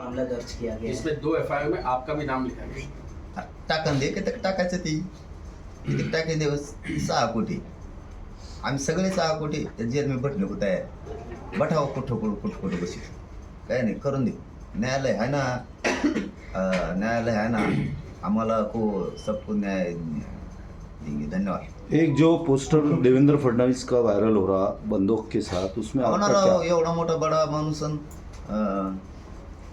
मामला दर्ज किया गया। इसमें दो एफ़ में आपका भी नाम लिखा गया। टाकन दे किती टाकायचं ती किती टाके दिवस सहा कोटी आम्ही सगळे सहा कोटी जेल मी बटले कुठं आहे बठाव कुठं कुठं कुठं कुठं बशी काय नाही करून दे। न्यायालय आहे ना? अं, न्यायालय आहे ना? आम्हाला को सबको न्याय देंगे। धन्यवाद। एक जो पोस्टर देवेंद्र फडणवीस का वायरल हो रहा बंदूक के साथ उसमें क्या? एवढा मोठा बडा माणूस अं,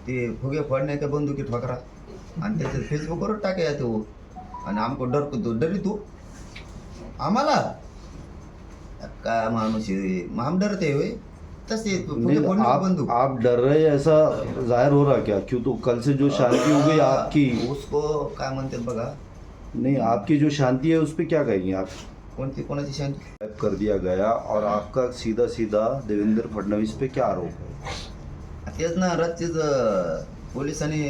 ते फुगे फोडणे का बंदुकी ठोकरा. आणि त्याचे फेसबुकवर टाके तो. आणि आमको डर तू डरी तू. आम्हाला? काय माणूस हम डरते होय. तसे फुगे फोडणे का आप बंदूक? आप डर रहे ऐसा ज़ाहिर हो रहा क्या? क्यों तो कल से जो शांति हो गई आपकी। उसको काय म्हणतात बघा. नहीं आपकी जो शांति है उस पर क्या कहेंगे आप? कोणती कौन सी शांति? कर दिया गया और आपका सीधा सीधा देवेंद्र फडणवीस पे क्या आरोप है? तेच ना रात्रीच पोलिसांनी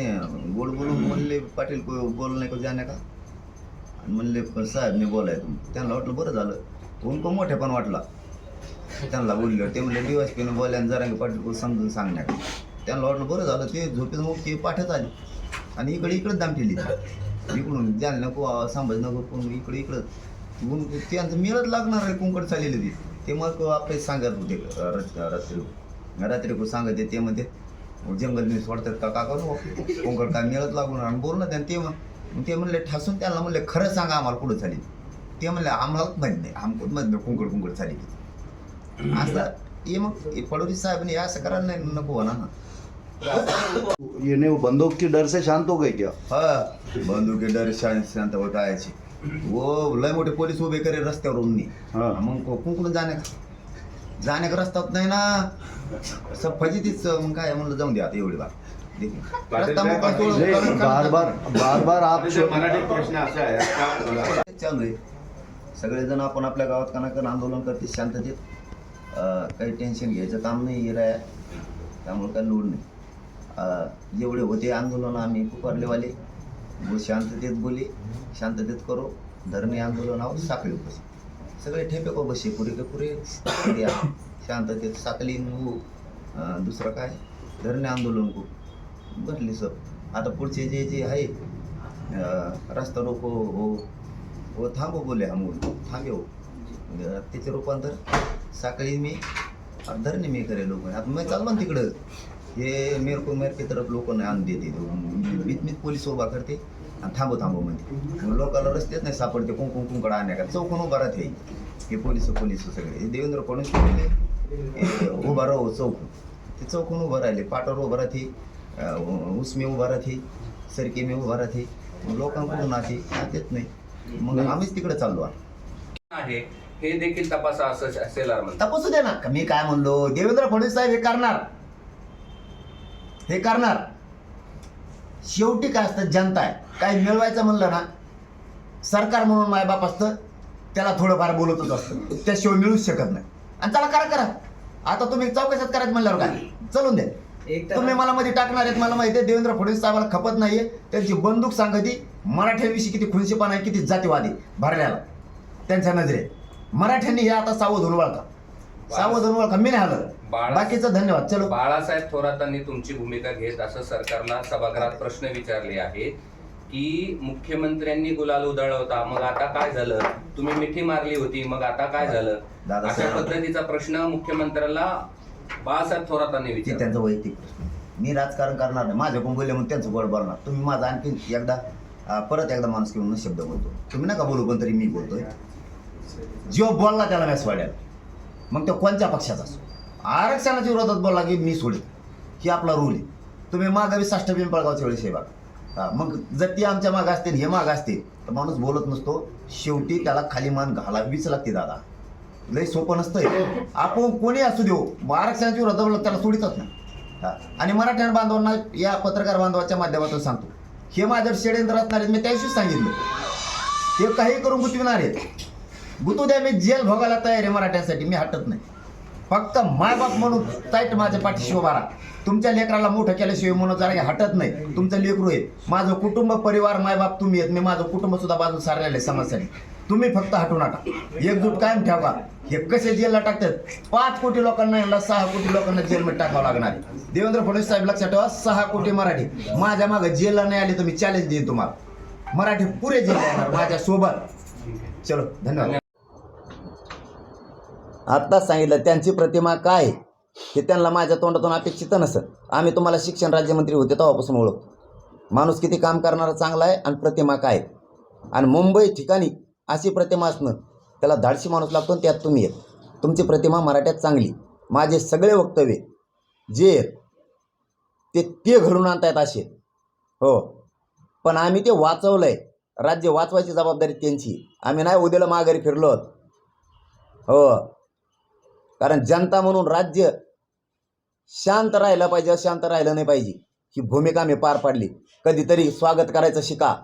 गोड बोलून म्हणले पाटील को बोल नाही का जाणे का आणि म्हणले "पण साहेब मी बोलाय तुम्ही त्यांना वाटलं बरं झालं. उनको मोठे पण वाटला. त्यांना बोलले ते म्हणले दिवस पिन बोल्या जरा पाटील को समजून सांगण्या का त्यांना वाटलं बरं झालं ते झोपेत मग ते पाठच आले. आणि इकडे इकडे दाम ठेवली. इकडून जाल नको संभाजीनगर कोण इकडे इकडं. त्यांचं मिळत लागणार आहे कुंकड चाललेली ती. ते मग आपले सांगत होते रात्री रात्री को सांगत ते म्हणते जंगल मी सोडतात का का करू? कोंकड काय मिळत लागून आणि बोल ना त्यानं ते मग ते म्हणले ठासून त्यांना म्हणले खरं सांगा आम्हाला कुठं झाली ते. म्हणले आम्हालाच माहीत नाही आमकुच माहीत नाही कुंकड कुंकड झाली असं हे मग हे फडणवीस साहेबांनी हे असं करायला नाही नको ना. ये नहीं वो बंदूक के डर से शांत हो गए क्या? हा बंदुके डर शांत शांत टाळायची वो लय मोठे पोलीस उभे करे रस्त्यावर उन्नी हा. मग को- कुंकडून जाणे जाणे का रस्ता होत नाही ना. सब फजितीच मग काय म्हणलं जाऊन द्या आता एवढी बार. रस्ता मोकळा सोडून बार बार बार बार आप मराठी प्रश्न असा आहे का चालू आहे. सगळेजण आपण आपल्या गावात कनाकन आंदोलन करते शांततेत. अं, काही टेन्शन घ्यायचं काम नाही हे राया. त्यामुळे काही लोड नाही. अं, जेवढे होते आंदोलन आम्ही पुकारलेवाले. वो शांततेत बोले शांततेत करो. धरणे आंदोलन आहोत साखळी बस सगळे ठेपे को बसे पुरे? के पुरे द्या शांततेत साखली मग दुसरं काय? धरणे आंदोलन को भरली सब. आता पुढचे जे जे आहे रस्ता रोको हो, हो व थांबो बोले हम थांबे हो. त्याचे रूपांतर साखळी मी धरणे मी करे लोक. आता मी चाल ना तिकडं. हे मेरको मेरके तरफ लोक नाही आणून देते. मीत बीच पोलीस उभा करते. थांबो थांबो म्हणते. मग लोकांना रस्तेच नाही सापडते कुंकुम कुंकड आणण्या का चौकून उभा राहते. हे पोलीस पोलीस सगळे. हे देवेंद्र फडणवीस उभा राहो चौकून. ते चौकून उभं राहिले. पाटावर उभं राहते. उसमे उभा राहते. सरके मी उभा राहते. मग लोकांकडून नाते नातेच नाही. मग आम्हीच तिकडे चाललो आहे आहे. हे देखील तपासा असं असेल तपासू दे ना. मी काय म्हणलो? देवेंद्र फडणवीस साहेब हे करणार. हे करणार. शेवटी काय असतं जनता आहे. काही मिळवायचं म्हणलं ना सरकार म्हणून मायबाप असतं त्याला थोडंफार बोलतच असतं. त्याशिवाय मिळूच शकत नाही. आणि त्याला करा करा. आता तुम्ही चौकशात करायचं म्हणल्यावर काय? चलून द्या. तुम्ही मला मध्ये टाकणार आहेत मला माहिती आहे देवेंद्र फडणवीस साहेबाला खपत नाहीये. त्यांची बंदूक सांगती मराठ्यांविषयी किती खुनशेपणा आहे किती जातीवादी भरल्याला त्यांच्या नजरेत. मराठ्यांनी हे आता सावध होऊन वळखा सावध होऊन वळखा मी नाही हलत बाकीचं धन्यवाद. चलो. बाळासाहेब थोरातांनी तुमची भूमिका घेत असं सरकारला सभागृहात प्रश्न विचारले आहेत की मुख्यमंत्र्यांनी गुलाल उधळवता मग आता काय झालं? तुम्ही मिठी मारली होती मग आता काय झालं? अशा पद्धतीचा प्रश्न मुख्यमंत्र्याला बाळासाहेब थोरातांनी ते विचारला. त्यांचा वैयक्तिक प्रश्न. मी राजकारण करणार नाही. माझ्या कोण बोलले म्हणून त्यांचं गोड बोलणार तुम्ही माझा आणखी एकदा परत एकदा माणूस घेऊन शब्द बोलतो. तुम्ही नका बोलू पण तरी मी बोलतोय. जो बोलला त्याला मॅस वाढेल. मग तो कोणत्या पक्षाचा असो? आरक्षणाच्या विरोधात बोलला की मी सोडेल ही आपला रूल आहे. तुम्ही मागावी साष्ट पिंपळगावच्या वेळेस हे बघा. मग जर ती आमच्या माग असतील हे माग असतील तर माणूस बोलत नसतो शेवटी त्याला खाली मान घालावीच लागते दादा. लय सोपं नसतंय. आपण कोणी असू देऊ मग आरक्षणाच्या विरोधात बोलला त्याला सोडीतच नाही. आणि मराठ्यां बांधवांना या पत्रकार बांधवाच्या माध्यमातून सांगतो. हे माझ्या षडयंत्र असणार आहेत मी त्याविषयीच सांगितलं. हे काही करून गुतविणार आहेत. गुतू द्या मी जेल भोगायला तयार आहे मराठ्यांसाठी मी हटत नाही. फक्त मायबाप म्हणून ताईट माझ्या पाठीशी उभा राहा. तुमच्या लेकराला मोठं केल्याशिवाय म्हणून जरा हटत नाही. तुमचं लेकरू आहे. माझं कुटुंब परिवार मायबाप तुम्ही आहेत. मी माझं कुटुंब सुद्धा बाजू सारलेलं आहे समाजासाठी. तुम्ही फक्त हटू नका. एकजूट कायम ठेवा. हे कसे जेलला टाकतात? पाच कोटी लोकांना यांना सहा कोटी लोकांना जेलमध्ये टाकावं लागणार देवेंद्र फडणवीस साहेब लक्षात ठेवा सहा कोटी मराठी. माझ्या मागे जेलला नाही आले तर मी चॅलेंज देईन तुम्हाला. मराठी पुरे जेल येणार माझ्या सोबत. चलो धन्यवाद. आत्ताच सांगितलं त्यांची प्रतिमा काय आहे, हे त्यांना माझ्या तोंडातून अपेक्षित नसत. आम्ही तुम्हाला शिक्षण राज्यमंत्री होते तेव्हापासून ओळखतो. माणूस किती काम करणारा चांगला आहे आणि प्रतिमा काय आहे. आणि मुंबई ठिकाणी अशी प्रतिमा असणं त्याला धाडशी माणूस लागतो त्यात तुम्ही येत. तुमची प्रतिमा मराठ्यात चांगली. माझे सगळे वक्तव्य जे ते ते घडून आणतायत असे. हो. पण आम्ही ते वाचवलं आहे राज्य वाचवायची जबाबदारी त्यांची आम्ही नाही उद्याला माघारी फिरलो आहोत. हो. कारण जनता म्हणून राज्य शांत राहिलं पाहिजे अशांत राहिलं नाही पाहिजे. ही भूमिका मी पार पाडली. कधीतरी स्वागत करायचं शिका.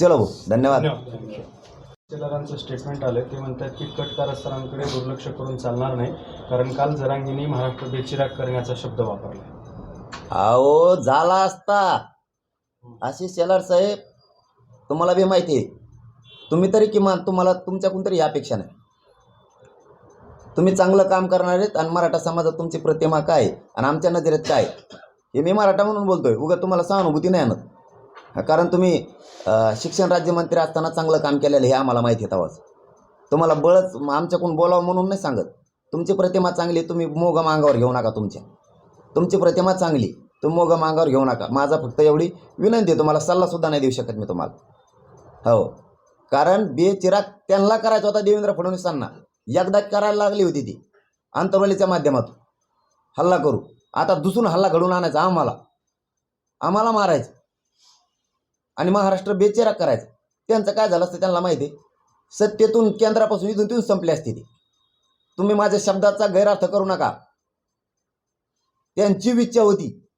चलो भाऊ धन्यवाद. तहसीलदारांचं स्टेटमेंट आलं ते म्हणतात की कट कारस्थानांकडे दुर्लक्ष करून चालणार नाही कारण काल जरांगींनी महाराष्ट्र बेचिराग करण्याचा शब्द वापरला. अहो झाला असता. आशिष शेलार साहेब तुम्हाला बी माहिती आहे. तुम्ही तरी किमान तुम्हाला तुमच्याकडून तरी यापेक्षा नाही. तुम्ही चांगलं काम करणार आहेत आणि मराठा समाजात तुमची प्रतिमा काय आहे आणि आमच्या नजरेत काय आहे? हे मी मराठा म्हणून बोलतोय. उगा तुम्हाला सहानुभूती नाही आणत. कारण तुम्ही शिक्षण राज्यमंत्री असताना चांगलं काम केलेलं हे आम्हाला माहिती आहे आवाज तुम्हाला बळच आमच्याकडून बोलावं म्हणून नाही सांगत. तुमची प्रतिमा चांगली तुम्ही मोगम अंगावर घेऊ नका तुमच्या. तुमची प्रतिमा चांगली तुम्ही मोगम अंगावर घेऊ नका. माझा फक्त एवढी विनंती आहे तुम्हाला सल्लासुद्धा नाही देऊ शकत मी तुम्हाला. हो. कारण बेचिराग त्यांना करायचा होता देवेंद्र फडणवीसांना. एकदा करायला लागली होती ती आंतरवलीच्या माध्यमातून. हल्ला करू. आता दुसरून हल्ला घडून आणायचा आम्हाला. आम्हाला मारायचं. आणि महाराष्ट्र बेचिराग करायचं. त्यांचं काय झालं असतं त्यांना माहिती आहे? सत्तेतून केंद्रापासून इथून तिथून संपली असते ती. तुम्ही माझ्या शब्दाचा गैरअर्थ करू नका. त्यांची इच्छा होती.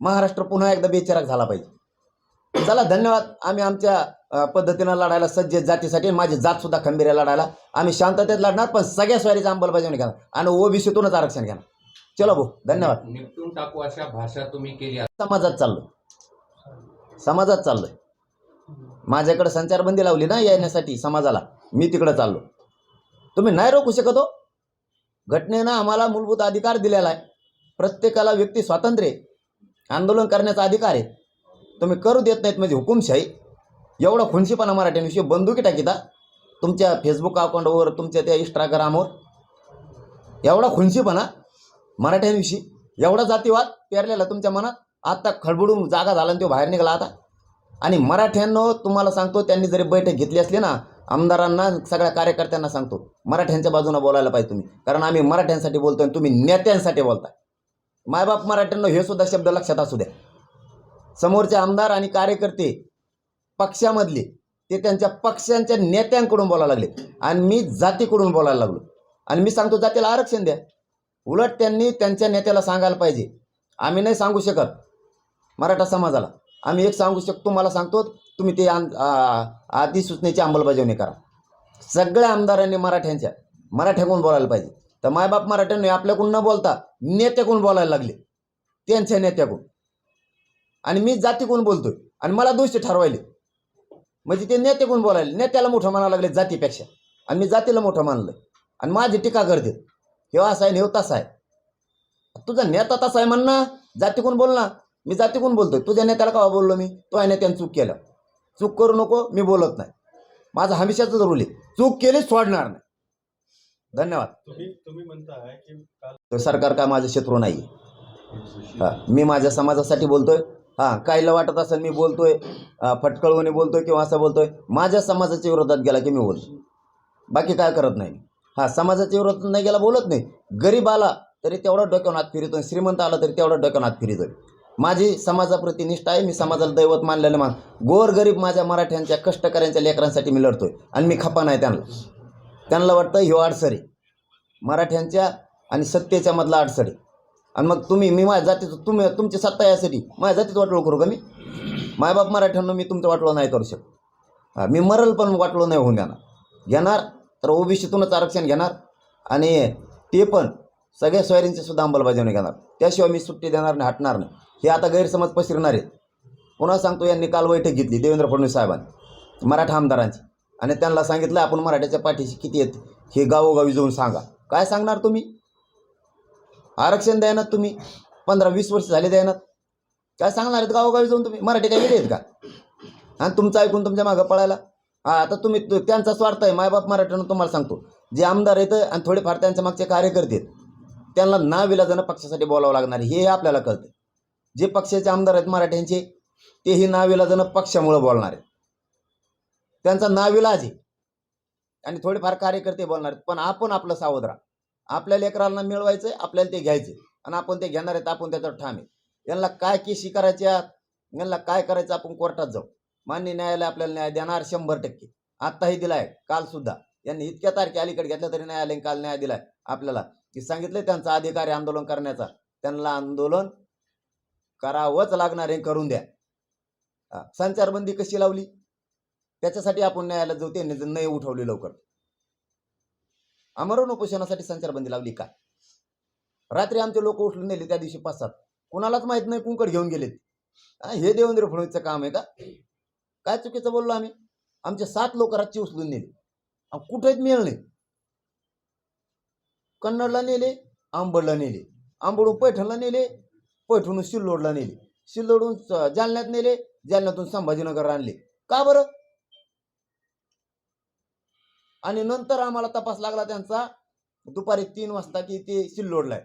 महाराष्ट्र पुन्हा एकदा बेचिराग झाला पाहिजे. चला धन्यवाद. आम्ही आमच्या पद्धतीनं लढायला सज्ज जातीसाठी माझी जात सुद्धा खंबीर आहे लढायला. आम्ही शांततेत लढणार पण सगळ्या स्वारीचं अंमलबजावणी घेणार आणि ओबीसीतूनच आरक्षण घेणार चलो भाऊ धन्यवाद. निपटून टाकू अशा भाषा तुम्ही केली समाजात चाललो समाजात चाललोय. माझ्याकडे संचारबंदी लावली ना येण्यासाठी समाजाला. मी तिकडे चाललो तुम्ही नाही रोखू शकत हो. घटनेनं आम्हाला मूलभूत अधिकार दिलेला आहे. प्रत्येकाला व्यक्ती स्वातंत्र्य आंदोलन करण्याचा अधिकार आहे. तुम्ही करू देत नाहीत म्हणजे हुकुमशाही. एवढा खुनशीपणा मराठ्यांविषयी बंदुकी टाकीता. तुमच्या फेसबुक अकाउंटवर तुमच्या त्या इंस्टाग्रामवर एवढा खुनशीपणा मराठ्यांविषयी. एवढा जातीवाद पेरलेला तुमच्या मनात. आत्ता खडबडून जागा झाला आणि तो बाहेर निघाला आता. आणि मराठ्यांनो तुम्हाला सांगतो त्यांनी जरी बैठक घेतली असली ना आमदारांना सगळ्या कार्यकर्त्यांना सांगतो मराठ्यांच्या बाजूने बोलायला पाहिजे तुम्ही. कारण आम्ही मराठ्यांसाठी बोलतोय आणि तुम्ही नेत्यांसाठी बोलताय. मायबाप मराठ्यांनो हे सुद्धा शब्द लक्षात असू द्या. समोरचे आमदार आणि कार्यकर्ते पक्षामधले ते त्यांच्या पक्षांच्या नेत्यांकडून बोलायला लागले. आणि मी जातीकडून बोलायला लागलो. आणि मी सांगतो जातीला आरक्षण द्या. उलट त्यांनी त्यांच्या नेत्याला सांगायला पाहिजे. आम्ही नाही सांगू शकत मराठा समाजाला. आम्ही एक सांगू शकतो मला सांगतो तुम्ही ते अधिसूचनेची अंमलबजावणी करा. सगळ्या आमदारांनी मराठ्यांच्या मराठ्याकडून बोलायला पाहिजे. तर मायबाप मराठ्यांनी आपल्याकडून न बोलता नेत्याकडून बोलायला लागले. त्यांच्या नेत्याकडून. आणि मी जातीकडून बोलतोय? आणि मला दोषी ठरवायले. म्हणजे ते नेत्याकडून बोलायले? नेत्याला मोठं म्हणायला लागले जातीपेक्षा. आणि मी जातीला मोठं मानलं आणि माझी टीका करते. हे असं आहे हे तसा आहे. तुझा नेता तसा आहे म्हण ना. जातीकडून बोल ना मी जातीकडून बोलतोय? तुझ्या नेत्याला का बोललो मी? तो आहे नेत्यानं चूक केलं. चूक करू नको मी बोलत नाही. माझा हमेशाच रूल आहे. चूक केली सोडणार नाही. धन्यवाद. तुम्ही तुम्ही सरकार काय माझं शत्रू नाही हां मी माझ्या समाजासाठी बोलतोय. हां काहीला वाटत असेल मी बोलतोय फटकळवणे बोलतोय किंवा असं बोलतोय माझ्या समाजाच्या विरोधात गेला की मी बोलतो बाकी काय करत नाही. हां समाजाच्या विरोधात नाही गेला बोलत नाही. गरीब आला तरी तेवढा डोक्यावर हात फिरतोय श्रीमंत आला तरी तेवढा डोक्यावर हात फिरतोय माझी समाजाप्रती निष्ठा आहे मी समाजाला दैवत मानलेलं मान गोर गरीब माझ्या मराठ्यांच्या कष्टकऱ्यांच्या लेकरांसाठी मी लढतोय आणि मी खपा नाही त्यांना. त्यांना वाटतं ह्यो अडसर आहे मराठ्यांच्या आणि सत्तेच्या मधला अडसर आहे आणि मग तुम्ही मी माझ्या जातीचं तुम्ही तुमची सत्ता यासाठी माझ्या जातीचं वाटोळ करू का मी? मायबाप मराठ्यांना मी तुमचं वाटोळं नाही करू शकत. हां मी मरल पण वाटोळं नाही होऊन देणार. घेणार तर ओबीसीतूनच आरक्षण घेणार आणि ते पण सगळ्या सोयरींची सुद्धा अंमलबजावणी घेणार. त्याशिवाय मी सुट्टी देणार नाही हटणार नाही. हे आता गैरसमज पसरणार आहेत. पुन्हा सांगतो यांनी काल बैठक घेतली देवेंद्र फडणवीस साहेबांनी मराठा आमदारांची. आणि त्यांना सांगितलं आपण मराठ्याच्या पाठीशी किती आहेत हे गावोगावी जाऊन सांगा. काय सांगणार तुम्ही? आरक्षण द्यायनात तुम्ही. पंधरा वीस वर्ष झाले द्यायनात. काय सांगणार आहेत गावोगावी जाऊन तुम्ही? मराठी काय गेले आहेत का? आणि तुमचं ऐकून तुमच्या मागं पळायला. हा आता तुम्ही त्यांचा स्वार्थ आहे. मायबाप मराठ्यानं तुम्हाला सांगतो. जे आमदार आहेत आणि थोडेफार त्यांच्या मागचे कार्यकर्ते आहेत त्यांना नाविलाजानं पक्षासाठी बोलावं लागणार हे आपल्याला कळतं जे पक्षाचे आमदार आहेत मराठ्यांचे तेही नाविलाजानं पक्षामुळं बोलणार आहेत. त्यांचा नाविलाज आहे. आणि थोडेफार कार्यकर्ते बोलणार आहेत. पण आपण आपलं सावध राहा. आपल्या लेकरांना मिळवायचं आहे आपल्याला ते घ्यायचं आणि आपण ते घेणार आहेत आपण त्याच्यावर ठाम आहे यांना काय केशी करायच्या यांना काय करायचं आपण कोर्टात जाऊ? मान्य न्यायालय आपल्याला न्याय देणार शंभर टक्के. आत्ताही दिलाय काल सुद्धा. यांनी इतक्या तारखे अलीकडे घेतल्या तरी न्यायालयाने काल न्याय दिलाय आपल्याला. की सांगितलंय त्यांचा अधिकार आहे आंदोलन करण्याचा. त्यांना आंदोलन करावंच लागणार आहे करून द्या. संचारबंदी कशी लावली? त्याच्यासाठी आपण न्यायालयात जाऊ त्यांनी नाही उठवली लवकर. आमरण उपोषणासाठी संचारबंदी लावली का? रात्री आमचे लोक उठून नेले त्या दिवशी पाच सात कुणालाच माहीत नाही कुंकड घेऊन गेलेत. हे देवेंद्र फडणवीसचं काम आहे का? काय चुकीचं बोललो आम्ही? आमचे सात लोक रातची उचलून नेले. कुठेच मिळलं नाही. कन्नडला नेले आंबडला नेले. आंबडून पैठणला नेले पैठणून सिल्लोडला नेले. सिल्लोडून जालन्यात नेले जालन्यातून संभाजीनगर आणले. का बरं? आणि नंतर आम्हाला तपास लागला त्यांचा दुपारी तीन वाजता की ते सिल्लोडला आहे.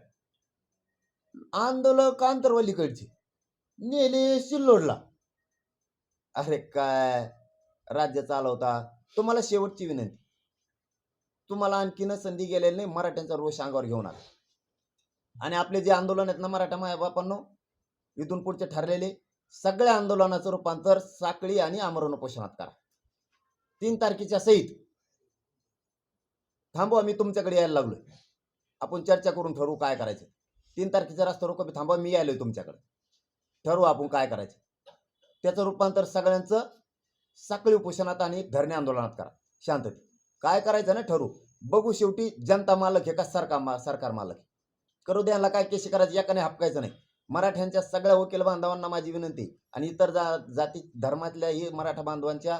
आंदोलक आंतरवलीकडचे. नेले सिल्लोडला. अरे काय? राज्य चालवता. तुम्हाला शेवटची विनंती. तुम्हाला आणखीन संधी गेलेली नाही मराठ्यांचा रोष अंगावर घेऊन आला. आणि आपले जे आंदोलन आहेत ना मराठा मायबापांनो इथून पुढचे ठरलेले सगळ्या आंदोलनाचं रूपांतर साखळी आणि आमरण उपोषणात करा. तीन तारखेच्या सहित थांबवा मी तुमच्याकडे यायला लागलो आपण चर्चा करून ठरवू काय करायचं. तीन तारखेचा रस्ता रोखा मी थांबवा मी यायलोय तुमच्याकडे. ठरवू आपण काय करायचं. त्याचं रूपांतर सगळ्यांचं साखळी उपोषणात आणि धरणे आंदोलनात करा. शांततेत. काय करायचं ना ठरवू. बघू शेवटी जनता मालक हे का सरकार मा सरकार मालक आहे. करू द्यायला काय केशी करायची एकाने हापकायचं नाही. मराठ्यांच्या सगळ्या वकील बांधवांना माझी विनंती आणि इतर जा जाती धर्मातल्या ही मराठा बांधवांच्या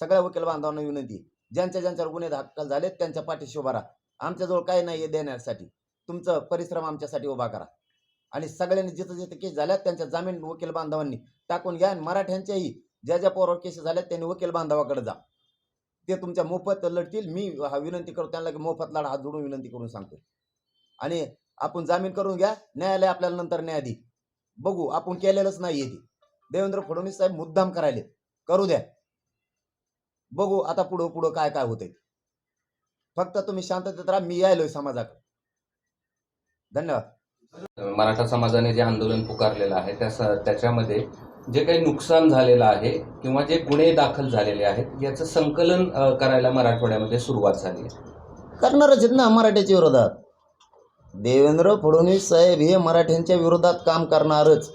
सगळ्या वकील बांधवांना विनंती ज्यांच्या ज्यांच्यावर गुन्हे दाखल झालेत त्यांच्या पाठीशी उभा राहा. आमच्याजवळ काही नाही आहे देण्यासाठी. तुमचं परिश्रम आमच्यासाठी उभा करा. आणि सगळ्यांनी जिथं जिथं केस झाल्यात त्यांच्या जामीन वकील बांधवांनी टाकून घ्या आणि मराठ्यांच्याही ज्या ज्या पोरावर केस झाल्यात त्यांनी वकील बांधवाकडे जा. ते तुमच्या मोफत लढतील. मी हा विनंती करतो त्यांना की मोफत लढा हात जोडून विनंती करून सांगतो आणि आपण जामीन करून घ्या. न्यायालय आपल्याला नंतर न्याय दे बघू आपण केलेलंच नाही आहे ते. देवेंद्र फडणवीस साहेब मुद्दाम करायले करू द्या. बघू आता पुढं पुढं काय काय होतंय. फक्त तुम्ही शांततेत राहा मी यायलोय समाजाकडे. धन्यवाद. मराठा समाजाने जे आंदोलन पुकारलेलं आहे त्या त्याच्यामध्ये जे काही नुकसान झालेलं आहे किंवा जे गुन्हे दाखल झालेले आहेत याचं संकलन करायला मराठवाड्यामध्ये सुरुवात झाली आहे. करणारच आहेत ना मराठ्याच्या विरोधात. देवेंद्र फडणवीस साहेब हे मराठ्यांच्या विरोधात काम करणारच.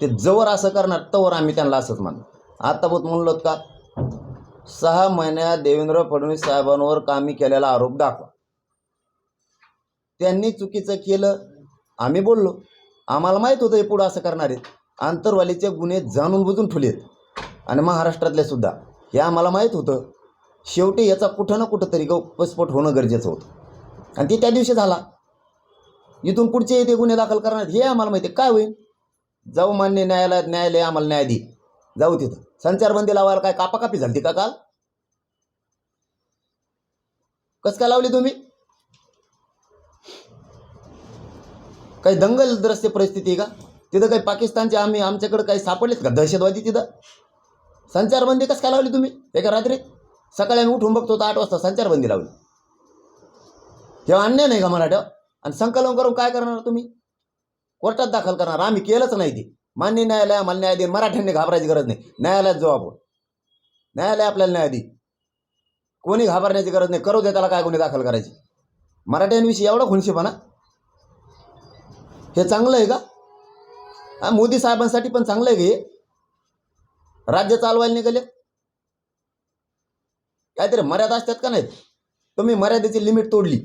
ते जवळ असं करणार तवर आम्ही त्यांना असंच मानतो आता बोत म्हणलो का? सहा महिन्यात देवेंद्र फडणवीस साहेबांवर कामी केलेला आरोप दाखवा. त्यांनी चुकीचं केलं. आम्ही बोललो. आम्हाला माहीत होतं हे पुढं असं करणार आहेत. आंतरवालीचे गुन्हे जाणून बुजून ठेवलेत आणि महाराष्ट्रातले सुद्धा. हे आम्हाला माहीत होतं. शेवटी याचा कुठं ना कुठं तरी उपस्फोट होणं गरजेचं होतं. आणि ते त्या दिवशी झाला. इथून पुढचे ते गुन्हे दाखल करणार हे आम्हाला माहिती आहे. काय होईल? जाऊ मान्य न्यायालयात न्यायालय आम्हाला न्याय दे जाऊ तिथं. संचारबंदी लावायला काय कापाकापी झाली का काल? कस काय लावली तुम्ही? काही दंगलग्रस्त परिस्थिती आहे का? तिथं काही पाकिस्तानचे आम्ही आमच्याकडे काही सापडलेत का दहशतवादी तिथं? संचारबंदी कसं काय लावली तुम्ही? एका रात्रीत सकाळी आम्ही उठून बघतो तर आठ वाजता संचारबंदी लावली. तेव्हा अन्याय नाही का मराठ्यावर? आणि संकलन करून काय करणार तुम्ही? कोर्टात दाखल करणार. आम्ही केलंच नाही ते. मान्य न्यायालय आम्हाला न्याय देईन. मराठ्यांनी घाबरायची गरज नाही. न्यायालयात जाऊ आपण. न्यायालय आपल्याला न्याय देईल. कोणी घाबरण्याची गरज नाही. करू दे त्याला काय कोणी दाखल करायची. मराठ्यांविषयी एवढा खुनशीपणा? हे चांगलं आहे का? हा मोदी साहेबांसाठी पण चांगलं आहे का हे? राज्य चालवायला निघाले? काहीतरी मर्यादा असतात का नाहीत? तुम्ही मर्यादेची लिमिट तोडली.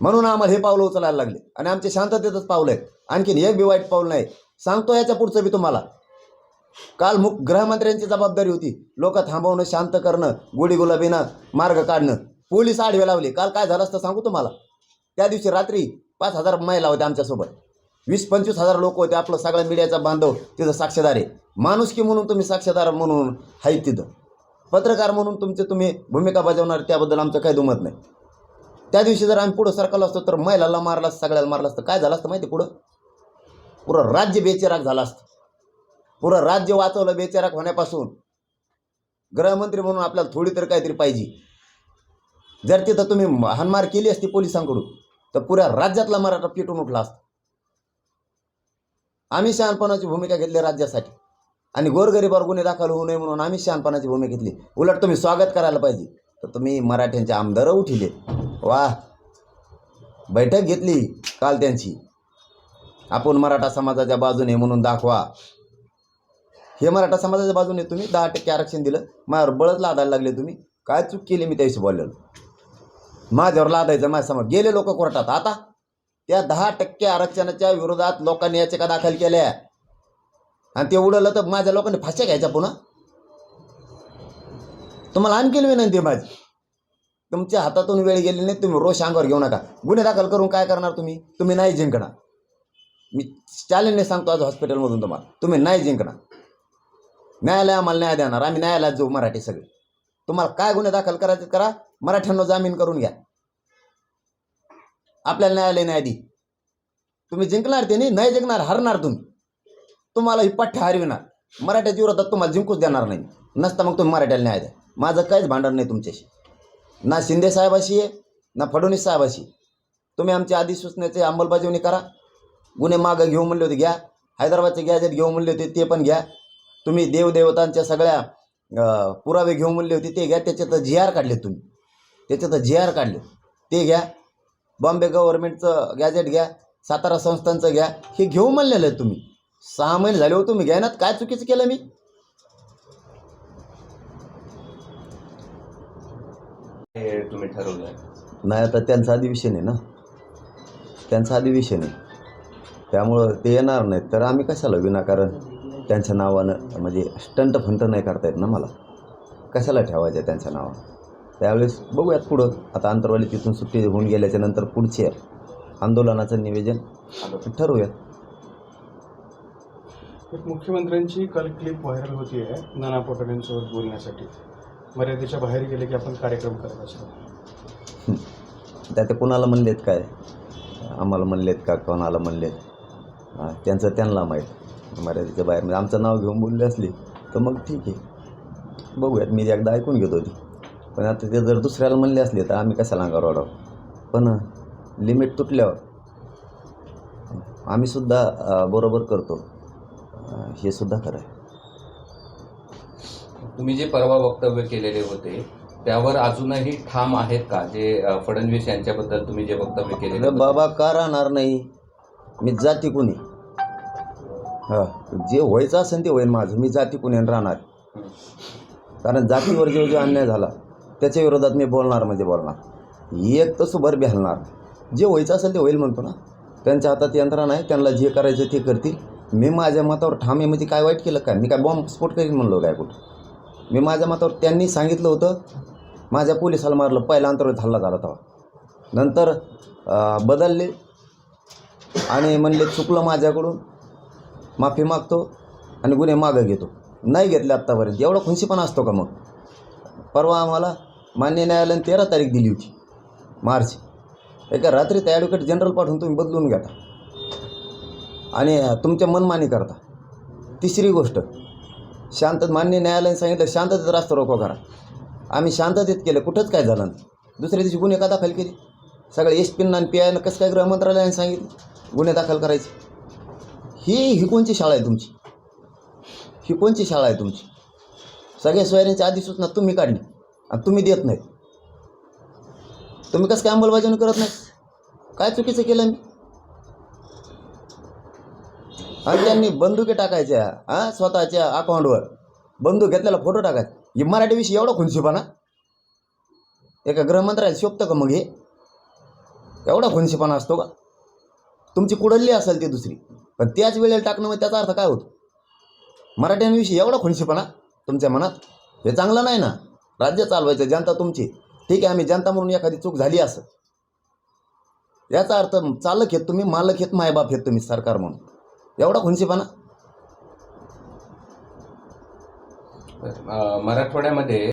म्हणून आम्हाला हे पावलं उचलायला लागले. आणि आमचे शांततेतच पावलं आहेत. आणखीन एक बी वाईट पाऊल नाही. सांगतो याच्या पुढचं बी तुम्हाला. काल मुख गृहमंत्र्यांची जबाबदारी होती लोक थांबवणं शांत करणं गुढीगुलाबीनं मार्ग काढणं. पोलीस आडवे लावले. काल काय झालं असतं सांगू तुम्हाला? त्या दिवशी रात्री पाच हजार महिला होत्या आमच्यासोबत. वीस पंचवीस हजार लोक होते आपलं सगळ्या मीडियाचा बांधव तिथं साक्षीदार आहे. माणुसकी म्हणून तुम्ही साक्षीदार म्हणून आहेत तिथं. पत्रकार म्हणून तुमचे तुम्ही भूमिका बजावणार त्याबद्दल आमचं काही दुमत नाही. त्या दिवशी जर आम्ही पुढं सरकलो असतो तर महिलाला मारला असतं सगळ्याला मारलं असतं. काय झालं असतं माहिती पुढं? पुरं राज्य बेचिराग झालं असतं. पुरं राज्य वाचवलं बेचिराग होण्यापासून. गृहमंत्री म्हणून आपल्याला थोडी तरी काहीतरी पाहिजे. जर तिथं तुम्ही हानमार केली असती पोलिसांकडून तर पुऱ्या राज्यातला मराठा पिटून उठला असता. आम्ही शहाणपणाची भूमिका घेतली राज्यासाठी. आणि गोरगरीबावर गुन्हे दाखल होऊ नये म्हणून आम्ही शहाणपणाची भूमिका घेतली. उलट तुम्ही स्वागत करायला पाहिजे. तर तुम्ही मराठ्यांचे आमदार उठिले. वा बैठक घेतली काल त्यांची. आपण मराठा समाजाच्या बाजूने म्हणून दाखवा. हे मराठा समाजाच्या बाजूने तुम्ही दहा टक्के आरक्षण दिलं. माझ्यावर बळच लादायला लागले तुम्ही. काय चूक केली मी त्याविषयी बोललेलो? माझ्यावर लादायचं माझ्यासमोर गेले लोक कोर्टात. आता त्या दहा टक्के आरक्षणाच्या विरोधात लोकांनी याचिका दाखल केल्या. आणि ते उडवलं तर माझ्या लोकांनी फाशा घ्यायच्या पुन्हा. तुम्हाला आणखी विनंती माझी. तुमच्या हातातून वेळ गेली नाही तुम्ही रोज अंगावर घेऊ नका. गुन्हे दाखल करून काय करणार तुम्ही? तुम्ही नाही जिंकणार. मी चॅलेंजने सांगतो आज हॉस्पिटलमधून तुम्हाला. तुम्ही नाही जिंकणार. न्यायालय आम्हाला न्याय देणार. आम्ही न्यायालयात जाऊ मराठी सगळे. तुम्हाला काय गुन्हे दाखल करायचे करा. मराठ्यांना जामीन करून घ्या. आपल्याला न्यायालय न्याय दी. तुम्ही जिंकणार ते नाही जिंकणार हरणार तुम्ही. तुम्हाला ही पठ्ठ हरविणार. मराठ्याच्या विरोधात तुम्हाला जिंकूच देणार नाही. नसता मग तुम्ही मराठ्याला न्याय द्या. माझं काहीच भांडण नाही तुमच्याशी. ना शिंदे साहेबाशी आहे ना फडणवीस साहेबाशी तुम्ही आमच्या अधिसूचनेची अंमलबजावणी करा. गुन्हे मागं घेऊ म्हणले होते घ्या. हैदराबादचे गॅजेट घेऊ म्हणले होते ते पण घ्या. तुम्ही देवदेवतांच्या सगळ्या पुरावे घेऊ म्हणले होते ते घ्या. त्याच्यात जी आर काढले तुम्ही. त्याच्यात जी आर काढले. ते घ्या. बॉम्बे गव्हर्नमेंटचं गॅजेट घ्या. सातारा संस्थांचं घ्या. हे घेऊ म्हणलेलं आहे तुम्ही. सहा महिने झाले हो तुम्ही. घ्या ना. काय चुकीचं केलं मी? हे तुम्ही ठरवलं नाही आता त्यांचा अधिवेशन आहे ना. त्यांचं अधिवेशन आहे. त्यामुळं ते येणार नाहीत. तर आम्ही कशाला विनाकारण त्यांच्या नावानं म्हणजे स्टंट फंट नाही करता येत ना मला? कशाला ठेवायचं त्यांच्या नावानं? त्यावेळेस बघूयात पुढं. आता आंतरवाली तिथून सुट्टी होऊन गेल्याच्यानंतर पुढचे आंदोलनाचं निवेदन ठरवूयात. एक मुख्यमंत्र्यांची काल क्लिप व्हायरल होती आहे नाना पटोलेंसोबत बोलण्यासाठी. मर्यादेच्या बाहेर गेले की आपण कार्यक्रम करत असतो. त्या ते कुणाला म्हणलेत काय? आम्हाला म्हणलेत का? कोणाला म्हणलेत? हा, त्यांचं त्यांना माहीत. मर्यादेच्या बाहेर. म्हणजे आमचं नाव घेऊन बोलले असली तर मग ठीक आहे. बघूयात. मी एकदा ऐकून घेतो ती पण आता ते जर दुसऱ्याला म्हणले असले तर आम्ही कशाला अंगावर वाढावं पण लिमिट तुटल्यावर आम्ही सुद्धा अं, बरोबर करतो. हे सुद्धा खरं आहे. तुम्ही जे परवा वक्तव्य केलेले होते त्यावर अजूनही ठाम आहेत का? जे फडणवीस यांच्याबद्दल तुम्ही जे वक्तव्य केलेले? बाबा का राहणार नाही? मी जाती कुणी? हां जे व्हायचं असेल ते होईन माझं. मी जाती कुणी राहणार? कारण जातीवर जो जो अन्याय झाला त्याच्या विरोधात मी बोलणार म्हणजे बोलणार. एक तर सुभर हलणार जे व्हायचं असेल ते होईल म्हणतो ना. त्यांच्या हातात यंत्रणा आहे त्यांना जे करायचं ते करतील. मी माझ्या मतावर ठाम आहे म्हणजे काय वाईट केलं काय? मी काय बॉम्ब स्फोट करीन म्हणलो काय कुठं? मी माझ्या मतावर त्यांनी सांगितलं होतं. माझ्या पोलिसाला मारलं पहिला अंतर्गत हल्ला झाला तेव्हा. नंतर बदलले. आणि म्हणले चुकलं माझ्याकडून. माफी मागतो आणि गुन्हे मागं घेतो. नाही घेतले आत्तापर्यंत एवढा खुनशीपणा असतो का मग? परवा आम्हाला मान्य न्यायालयाने तेरा तारीख दिली होती मार्च एका रात्री त्या ॲडव्होकेट जनरल पाठवून तुम्ही बदलून घेता आणि तुमच्या मनमानी करता. तिसरी गोष्ट शांत मान्य न्यायालयाने सांगितलं शांततेत रास्ता रोको करा. आम्ही शांततेत केलं. कुठंच काय झालं नाही. दुसऱ्या दिवशी गुन्हे का दाखल केले? सगळे एस पीनं आणि पी आयनं कसं काय गृहमंत्रालयाने सांगितलं? गुन्हे दाखल करायचे. ही ही कोणची शाळा आहे तुमची? ही कोणची शाळा आहे तुमची? सगळ्या सोयऱ्यांची आधी सूचना तुम्ही काढली आणि तुम्ही देत नाही तुम्ही कसं काय अंमलबजावणी करत नाही काय चुकीचं केलं मी? आणि त्यांनी बंदुके टाकायच्या हां स्वतःच्या अकाउंटवर बंदूक घेतलेला फोटो टाकायचा. हे मराठीविषयी एवढा खुनशीपणा. एका गृहमंत्र्याला शोभतं का मग हे? एवढा खुनशीपणा असतो का? तुमची कुडल्ली असेल ती दुसरी. पण त्याच वेळेला टाकणं मग त्याचा अर्थ काय होतो? मराठ्यांविषयी एवढा खुनशीपणा तुमच्या मनात हे चांगलं नाही ना? राज्य चालवायचं जनता तुमची. ठीक आहे आम्ही जनता म्हणून एखादी चूक झाली असं याचा अर्थ चालक आहेत तुम्ही मालक आहेत मायबाप आहेत तुम्ही सरकार म्हणून. एवढा खुनशीपणा मराठवाड्यामध्ये